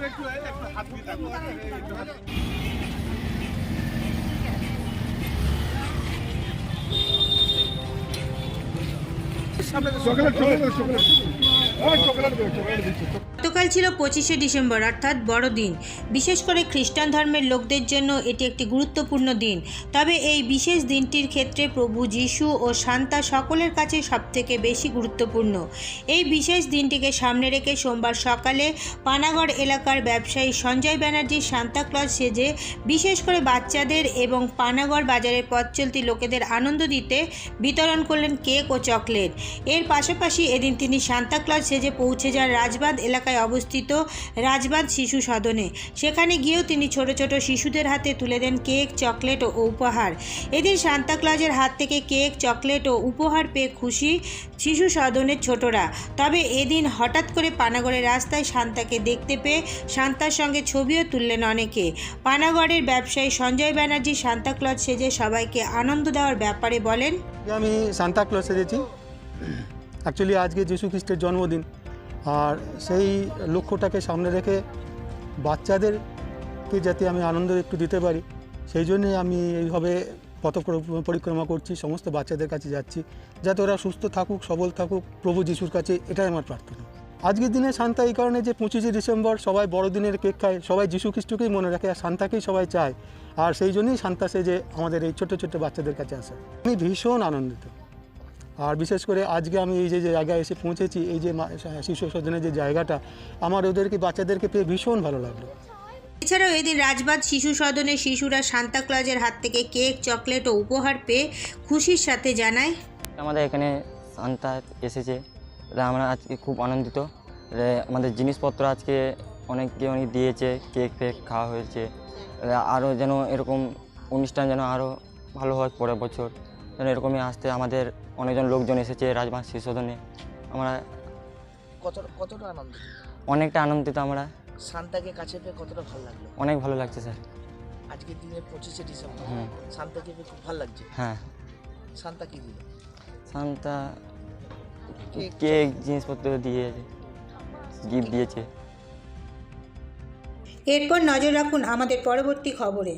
Chocolate chocolate chocolate. ওই chocolate দেবে chocolate দিচ্ছি গতকাল ছিল পঁচিশে ডিসেম্বর, অর্থাৎ বড়দিন বিশেষ করে খ্রিস্টান ধর্মের লোকদের জন্য এটি একটি গুরুত্বপূর্ণ দিন। তবে এই বিশেষ দিনটির ক্ষেত্রে প্রভু যিশু ও শান্তা সকলের কাছে সবথেকে বেশি গুরুত্বপূর্ণ। এই বিশেষ দিনটিকে সামনে রেখে সোমবার সকালে পানাগড় এলাকার ব্যবসায়ী সঞ্জয় ব্যানার্জি সান্তাক্লজ সেজে, বিশেষ করে বাচ্চাদের এবং পানাগড় বাজারের পথ চলতি লোকেদের আনন্দ দিতে বিতরণ করলেন কেক ও চকলেট। এর পাশাপাশি এদিন তিনি সান্তাক্লজ সেজে পৌঁছে যান রাজবাঁধ এলাকায় অবস্থিত রাজবাঁধ শিশু সদনে। সেখানে গিয়েও তিনি ছোট ছোট শিশুদের হাতে তুলে দেন কেক, চকলেট ও উপহার। এদিন সান্তাক্লজের হাত থেকে কেক, চকলেট ও উপহার পেয়ে খুশি শিশু সদনের ছোটরা। তবে এদিন হঠাৎ করে পানাগড়ের রাস্তায় শান্তাকে দেখতে পেয়ে শান্তার সঙ্গে ছবিও তুললেন অনেকে। পানাগড়ের ব্যবসায়ী সঞ্জয় ব্যানার্জি সান্তাক্লজ সেজে সবাইকে আনন্দ দেওয়ার ব্যাপারে বলেন, আমি সান্তা ক্লজ সেজেছি। অ্যাকচুয়ালি আজকে যিশু খ্রিস্টের জন্মদিন। আর সেই লক্ষ্যটাকে সামনে রেখে বাচ্চাদেরকে যাতে আমি আনন্দ একটু দিতে পারি, সেই জন্যে আমি এইভাবে পথ পরিক্রমা করছি, সমস্ত বাচ্চাদের কাছে যাচ্ছি, যাতে ওরা সুস্থ থাকুক, সবল থাকুক, প্রভু যিশুর কাছে এটাই আমার প্রার্থনা। আজকের দিনে শান্তা এই কারণে যে পঁচিশে ডিসেম্বর সবাই বড়দিনের কেক খায় সবাই যিশু খ্রিস্টকেই মনে রাখে আর শান্তাকেই সবাই চায়। আর সেই জন্যই শান্তা সেজে আমাদের এই ছোট্ট ছোট্ট বাচ্চাদের কাছে আসে। আমি ভীষণ আনন্দিত। আর বিশেষ করে আজকে আমি এই যে যে জায়গায় এসে পৌঁছেছি এই যে শিশু সদনের যে জায়গাটা আমার ওদেরকে বাচ্চাদেরকে পেয়ে ভীষণ ভালো লাগল। এছাড়াও এদিন রাজবাদ শিশু সদনে শিশুরা সান্তাক্লজের হাত থেকে কেক চকলেট ও উপহার পেয়ে খুশির সাথে জানায়। আমাদের এখানে সান্তা এসেছে। আমরা আজকে খুব আনন্দিত। আমাদের জিনিসপত্র আজকে অনেককে অনেক দিয়েছে কেক ফেক খাওয়া হয়েছে। আরও যেন এরকম অনুষ্ঠান যেন আরও ভালো হয় পরের বছর। যেন এরকমই আসতে আমাদের অনেকজন লোকজন এসেছে রাজবাঁধ শিশুসদনে আমরা কত কতটা আনন্দ অনেকটা আনন্দিত আমরা। শান্তাকে কাছে পেয়ে কতটা ভালো লাগল? অনেক ভালো লাগছে স্যার। আজকের দিনে পঁচিশে ডিসেম্বর। শান্তাকে পেয়ে খুব ভালো লাগছে? হ্যাঁ। শান্তা কি দিল? শান্তা কেক, জিনিসপত্র দিয়েছে গিফট দিয়েছে। এরপর নজর রাখুন আমাদের পরবর্তী খবরে।